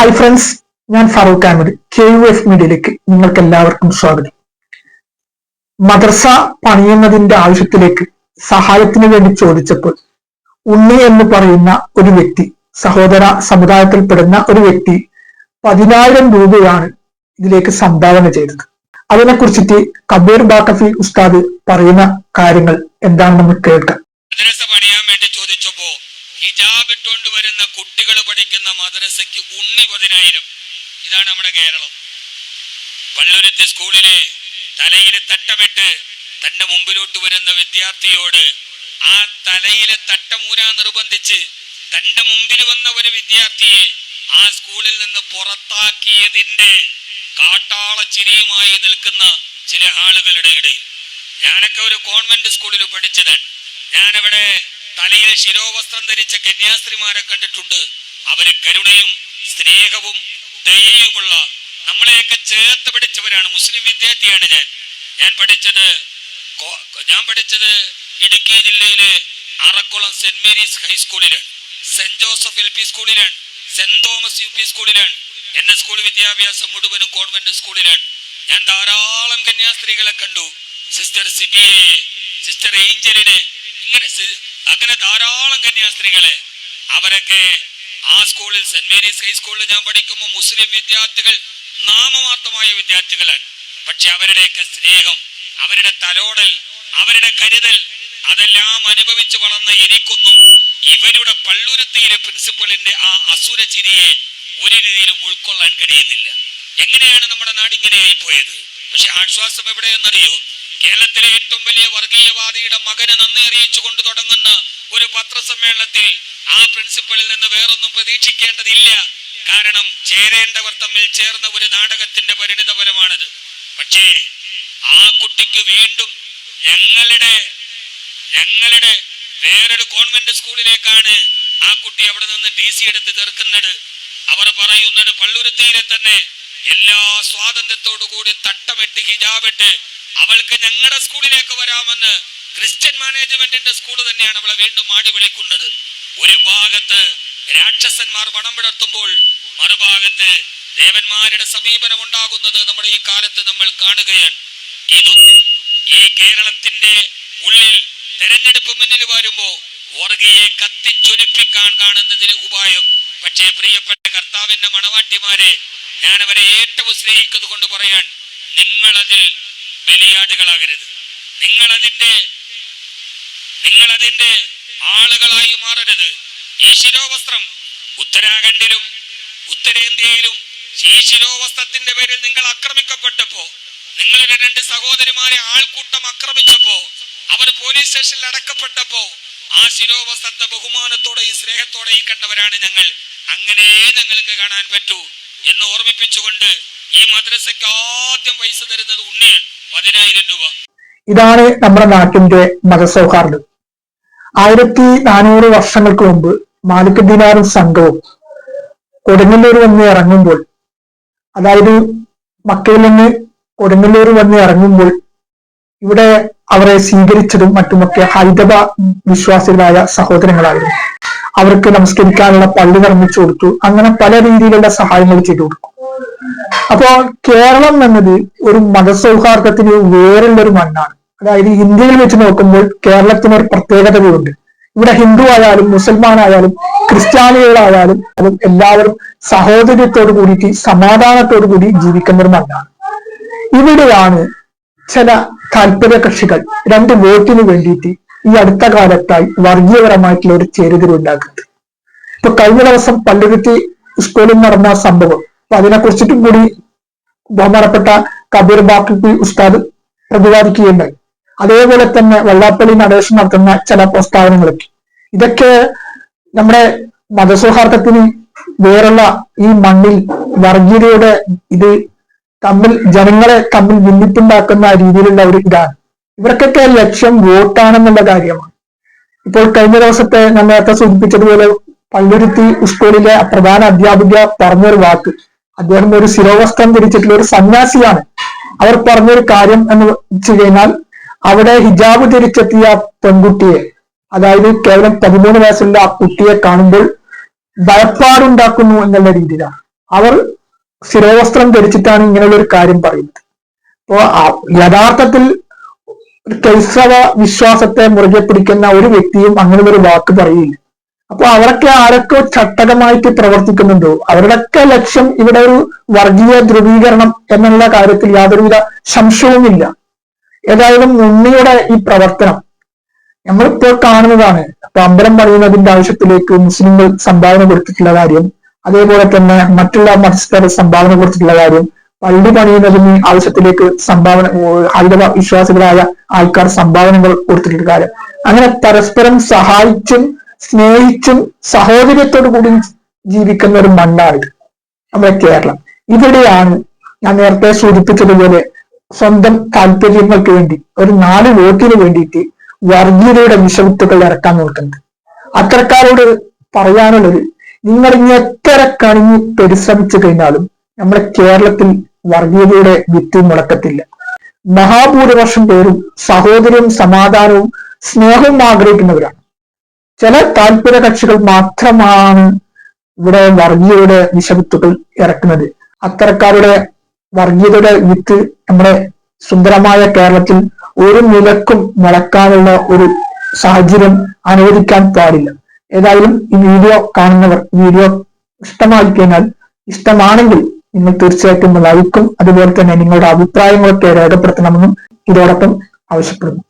Hi friends ഞാൻ Farooq Ahmed K U F മീഡിയയിലേക്ക് നിങ്ങൾക്ക് എല്ലാവർക്കും സ്വാഗതം. മദർസ പണിയുന്നതിന്റെ ആവശ്യത്തിലേക്ക് സഹായത്തിന് വേണ്ടി ചോദിച്ചപ്പോൾ ഉണ്ണി എന്ന് പറയുന്ന ഒരു വ്യക്തി സഹോദര സമുദായത്തിൽപ്പെടുന്ന ഒരു വ്യക്തി പതിനായിരം രൂപയാണ് ഇതിലേക്ക് സംഭാവന ചെയ്തത്. അതിനെക്കുറിച്ചിട്ട് കബീർ ബാക്കഫി ഉസ്താദ് പറയുന്ന കാര്യങ്ങൾ എന്താണെന്ന് കേൾക്കാം. മദ്രസ പണിയാൻ വേണ്ടി ഹിജാബ് ഇട്ടുകൊണ്ട് വരുന്ന കുട്ടികൾ പഠിക്കുന്ന മദ്രസയ്ക്ക് ഉണ്ണി പതിനായിരം. ഇതാണ് നമ്മുടെ കേരളം. പള്ളുരുത്തി സ്കൂളിലെ തലയിൽ തട്ടമിട്ട് തന്റെ മുമ്പിലോട്ട് വരുന്ന വിദ്യാർത്ഥിയോട് ആ തലയിലെ തട്ടമൂരാ നിർബന്ധിച്ച് തന്റെ മുമ്പിൽ വന്ന ഒരു വിദ്യാർത്ഥിയെ ആ സ്കൂളിൽ നിന്ന് പുറത്താക്കിയതിന്റെ കാട്ടാള ചിരിയുമായി നിൽക്കുന്ന ചില ആളുകളുടെ ഇടയിൽ. ഞാനൊക്കെ ഒരു കോൺവെന്റ് സ്കൂളിൽ പഠിച്ചതാണ്. ഞാനവിടെ തലയിൽ ശിരോവസ്ത്രം ധരിച്ച കന്യാസ്ത്രീമാരെ കണ്ടിട്ടുണ്ട്. അവർ കരുണയും സ്നേഹവും ദയയുമുള്ള നമ്മളെയൊക്കെ ചേർത്ത് പഠിച്ചവരാണ്. മുസ്ലിം വിദ്യാർത്ഥിയാണ് ഞാൻ. ഞാൻ പഠിച്ചത് ഞാൻ പഠിച്ചത് ഇടുക്കി ജില്ലയിലെ അറക്കുളം സെന്റ് മേരീസ് ഹൈസ്കൂളിലാണ് സെന്റ് ജോസഫ് എൽ പി സ്കൂളിലാണ്. സെന്റ് തോമസ് യു പി സ്കൂളിലാണ്. എന്റെ സ്കൂൾ വിദ്യാഭ്യാസം മുഴുവനും കോൺവെന്റ് സ്കൂളിലാണ്. ഞാൻ ധാരാളം കന്യാസ്ത്രീകളെ കണ്ടു. സിസ്റ്റർ സിബിയെ സിസ്റ്റർ ഏഞ്ചലിനെ ഇങ്ങനെ അങ്ങനെ ധാരാളം കന്യാസ്ത്രീകളെ അവരൊക്കെ ആ സ്കൂളിൽ സെന്റ് മേരീസ് ഹൈസ്കൂളിൽ ഞാൻ പഠിക്കുമ്പോൾ മുസ്ലിം വിദ്യാർത്ഥികൾ നാമമാത്രമായ വിദ്യാർത്ഥികളാണ്. പക്ഷെ അവരുടെയൊക്കെ സ്നേഹം അവരുടെ തലോടൽ അവരുടെ കരുതൽ അതെല്ലാം അനുഭവിച്ചു വളർന്ന എനിക്കൊന്നും ഇവരുടെ പള്ളുരുത്തിയിലെ പ്രിൻസിപ്പളിന്റെ ആ അസുര ചിരിയെ ഒരു രീതിയിലും ഉൾക്കൊള്ളാൻ കഴിയുന്നില്ല. എങ്ങനെയാണ് നമ്മുടെ നാടിങ്ങനെയായി പോയത് പക്ഷെ ആശ്വാസം എവിടെയെന്നറിയോ? കേരളത്തിലെ ഏറ്റവും വലിയ വർഗീയവാദിയുടെ മകന് നന്ദി അറിയിച്ചുകൊണ്ട് പത്രസമ്മേളനത്തിൽ ആ പ്രിൻസിപ്പളിൽ നിന്ന് വേറൊന്നും പ്രതീക്ഷിക്കേണ്ടതില്ല. കാരണം ചേരേണ്ടവർ തമ്മിൽ ചേർന്ന ഒരു നാടകത്തിന്റെ പരിണിത ഫലമാണത്. പക്ഷേ ആ കുട്ടിക്ക് വീണ്ടും ഞങ്ങളുടെ ഞങ്ങളുടെ വേറൊരു കോൺവെന്റ് സ്കൂളിലേക്കാണ് ആ കുട്ടി അവിടെ നിന്ന് ടി സി എടുത്ത് തീർക്കുന്നത് അവർ പറയുന്നത് പള്ളുരുത്തിയിലെ തന്നെ എല്ലാ സ്വാതന്ത്ര്യത്തോടു കൂടി തട്ടമിട്ട് ഹിജാബിട്ട് അവൾക്ക് ഞങ്ങളുടെ സ്കൂളിലേക്ക് വരാമെന്ന് ക്രിസ്ത്യൻ മാനേജ്മെന്റിന്റെ സ്കൂൾ തന്നെയാണ് അവളെ വീണ്ടും മാടി വിളിക്കുന്നത്. ഒരു ഭാഗത്ത് രാക്ഷസന്മാർ പണം വിടർത്തുമ്പോൾ മറുഭാഗത്ത് ദേവന്മാരുടെ സമീപനം ഉണ്ടാകുന്നത് നമ്മുടെ ഈ കാലത്ത് നമ്മൾ കാണുകയാണ്. ഇതൊന്നും ഈ കേരളത്തിന്റെ ഉള്ളിൽ തെരഞ്ഞെടുപ്പ് മുന്നിൽ വരുമ്പോ വർഗീയെ കത്തിച്ചൊലിപ്പിക്കാൻ കാണുന്നതിന് ഉപായം. പക്ഷേ പ്രിയപ്പെട്ട കർത്താവിന്റെ മണവാട്ടിമാരെ ഞാൻ അവരെ ഏറ്റവും സ്നേഹിക്കുന്നത് കൊണ്ട് പറയാൻ നിങ്ങളതിൽ ബലിയാടുകളാകരുത്. നിങ്ങൾ അതിന്റെ നിങ്ങൾ അതിന്റെ ആളുകളായി മാറരുത്. ഈ ശിരോവസ്ത്രം ഉത്തരാഖണ്ഡിലും ഉത്തരേന്ത്യയിലും ഈ ശിരോവസ്ത്രത്തിന്റെ പേരിൽ നിങ്ങൾ ആക്രമിക്കപ്പെട്ടപ്പോ നിങ്ങളുടെ രണ്ട് സഹോദരിമാരെ ആൾക്കൂട്ടം ആക്രമിച്ചപ്പോ അവർ പോലീസ് സ്റ്റേഷനിൽ അടക്കപ്പെട്ടപ്പോ ആ ശിരോവസ്ത്രത്തെ ബഹുമാനത്തോടെയും സ്നേഹത്തോടെയും കണ്ടവരാണ് ഞങ്ങൾ. അങ്ങനെ ഞങ്ങൾക്ക് കാണാൻ പറ്റൂ എന്ന് ഓർമ്മിപ്പിച്ചുകൊണ്ട് ഈ മദ്രസയ്ക്ക് ആദ്യം പൈസ തരുന്നത് ഉണ്ണിയാണ്. പതിനായിരം രൂപ. ഇതാണ് നമ്മുടെ നാട്ടിന്റെ മതസൗഹാർദ്ദം. ആയിരത്തി നാനൂറ് വർഷങ്ങൾക്ക് മുമ്പ് മാലിക് സംഘവും കൊടുങ്ങല്ലൂർ വന്ന് ഇറങ്ങുമ്പോൾ അതായത് മക്കയിൽ നിന്ന് കൊടുങ്ങല്ലൂർ വന്ന് ഇറങ്ങുമ്പോൾ ഇവിടെ അവരെ സ്വീകരിച്ചതും മറ്റുമൊക്കെ ഹൈദവ വിശ്വാസികളായ സഹോദരങ്ങളായിരുന്നു. അവർക്ക് നമസ്കരിക്കാനുള്ള പള്ളി നിർമ്മിച്ചു കൊടുത്തു. അങ്ങനെ പല രീതിയിലുള്ള സഹായങ്ങൾ ചെയ്തു കൊടുക്കും അപ്പോ കേരളം എന്നത് ഒരു മതസൗഹാർദ്ദത്തിന് ഒരു മണ്ണാണ്. അതായത് ഇന്ത്യയിൽ വെച്ച് നോക്കുമ്പോൾ കേരളത്തിന് ഒരു പ്രത്യേകതകളുണ്ട്. ഇവിടെ ഹിന്ദു ആയാലും മുസൽമാൻ ആയാലും ക്രിസ്ത്യാനികളായാലും അതും എല്ലാവരും സഹോദര്യത്തോടു കൂടിയിട്ട് സമാധാനത്തോടു കൂടി ജീവിക്കുന്ന ഒരു മണ്ണാണ് ഇവിടെയാണ് ചില താല്പര്യ കക്ഷികൾ രണ്ട് വോട്ടിന് വേണ്ടിയിട്ട് ഈ അടുത്ത കാലത്തായി വർഗീയപരമായിട്ടുള്ള ഒരു ചേരുതിരിവ് ഉണ്ടാക്കുന്നത്. ഇപ്പൊ കഴിഞ്ഞ ദിവസം പള്ളിരുത്തി സ്കൂളിൽ നടന്ന സംഭവം. അപ്പൊ അതിനെ കുറിച്ചിട്ടും കൂടി ബഹുമാനപ്പെട്ട കബീർ ബാക്കി ഉസ്താദ് പ്രതിപാദിക്കുകയുണ്ടായി. അതേപോലെ തന്നെ വള്ളാപ്പള്ളി നടേശൻ നടത്തുന്ന ചില പ്രസ്താവനകളൊക്കെ. ഇതൊക്കെ നമ്മുടെ മതസൗഹാർദ്ദത്തിന് വേറുള്ള ഈ മണ്ണിൽ വർഗീയതയുടെ ഇത് തമ്മിൽ ജനങ്ങളെ തമ്മിൽ ഭിന്നിപ്പുണ്ടാക്കുന്ന രീതിയിലുള്ള ഒരു ഇതാണ്. ഇവർക്കൊക്കെ ലക്ഷ്യം വോട്ടാണെന്നുള്ള കാര്യമാണ്. ഇപ്പോൾ കഴിഞ്ഞ ദിവസത്തെ ഞാൻ നേരത്തെ സൂചിപ്പിച്ചതുപോലെ പള്ളുരുത്തി സ്കൂളിലെ പ്രധാന അധ്യാപിക പറഞ്ഞൊരു വാക്ക്. അദ്ദേഹം ഒരു ശിരോവസ്ത്രം ധരിച്ചിട്ടുള്ള ഒരു സന്യാസിയാണ്. അവർ പറഞ്ഞൊരു കാര്യം എന്ന് വെച്ച് കഴിഞ്ഞാൽ അവിടെ ഹിജാബ് ധരിച്ചെത്തിയ പെൺകുട്ടിയെ അതായത് കേവലം പതിമൂന്ന് വയസ്സുള്ള ആ കുട്ടിയെ കാണുമ്പോൾ ഭയപ്പാടുണ്ടാക്കുന്നു എന്നുള്ള രീതിയിലാണ്. അവർ ശിരോവസ്ത്രം ധരിച്ചിട്ടാണ് ഇങ്ങനെയുള്ള ഒരു കാര്യം പറയുന്നത്. അപ്പോ യഥാർത്ഥത്തിൽ ക്രൈസ്തവ വിശ്വാസത്തെ മുറുകെ പിടിക്കുന്ന ഒരു വ്യക്തിയും അങ്ങനെ ഒരു വാക്ക് പറയില്ല അപ്പൊ അവരൊക്കെ ആരൊക്കെ ചട്ടകമായിട്ട് പ്രവർത്തിക്കുന്നുണ്ടോ? അവരുടെയൊക്കെ ലക്ഷ്യം ഇവിടെ ഒരു വർഗീയ ധ്രുവീകരണം എന്നുള്ള കാര്യത്തിൽ യാതൊരുവിധ സംശയവുമില്ല. ഏതായാലും ഉണ്ണിയുടെ ഈ പ്രവർത്തനം നമ്മളിപ്പോൾ കാണുന്നതാണ്. അപ്പൊ അമ്പലം പണിയുന്നതിന്റെ ആവശ്യത്തിലേക്ക് മുസ്ലിങ്ങൾ സംഭാവന കൊടുത്തിട്ടുള്ള കാര്യം അതേപോലെ തന്നെ മറ്റുള്ള മതസ്ഥർ സംഭാവന കൊടുത്തിട്ടുള്ള കാര്യം പള്ളി പണിയുന്നതിന് ആവശ്യത്തിലേക്ക് സംഭാവന ഹൈന്ദവ വിശ്വാസികളായ ആൾക്കാർ സംഭാവനകൾ കൊടുത്തിട്ടുള്ള കാര്യം. അങ്ങനെ പരസ്പരം സഹായിച്ചും സ്നേഹിച്ചും സഹോദര്യത്തോടു കൂടി ജീവിക്കുന്ന ഒരു മണ്ണാണിത്. നമ്മുടെ കേരളം. ഇവിടെയാണ് ഞാൻ നേരത്തെ സൂചിപ്പിച്ചതുപോലെ സ്വന്തം താല്പര്യങ്ങൾക്ക് വേണ്ടി ഒരു നാല് വോട്ടിന് വേണ്ടിയിട്ട് വർഗീയതയുടെ വിഷവിത്തുകൾ ഇറക്കാൻ നോക്കുന്നത്. അത്തരക്കാരോട് പറയാനുള്ളത് നിങ്ങൾ ഇനി എത്ര കണിഞ്ഞ് പരിശ്രമിച്ചു കഴിഞ്ഞാലും നമ്മുടെ കേരളത്തിൽ വർഗീയതയുടെ വിത്ത് മുടക്കത്തില്ല. മഹാഭൂരിപക്ഷം പേരും സഹോദരവും സമാധാനവും സ്നേഹവും ആഗ്രഹിക്കുന്നവരാണ്. ചില താല്പര്യ കക്ഷികൾ മാത്രമാണ് ഇവിടെ വർഗീയതയുടെ വിഷവിത്തുക്കൾ ഇറക്കുന്നത്. അത്തരക്കാരുടെ വർഗീയതയുടെ വിത്ത് നമ്മുടെ സുന്ദരമായ കേരളത്തിൽ ഒരു നിലക്കും മുളക്കാനുള്ള ഒരു സാഹചര്യം അനുവദിക്കാൻ പാടില്ല. ഏതായാലും ഈ വീഡിയോ കാണുന്നവർ വീഡിയോ ഇഷ്ടമായി കഴിഞ്ഞാൽ ഇഷ്ടമാണെങ്കിൽ നിങ്ങൾ തീർച്ചയായിട്ടും ലൈക്കും അതുപോലെ തന്നെ നിങ്ങളുടെ അഭിപ്രായങ്ങളൊക്കെ രേഖപ്പെടുത്തണമെന്നും ഇതോടൊപ്പം ആവശ്യപ്പെടുന്നു.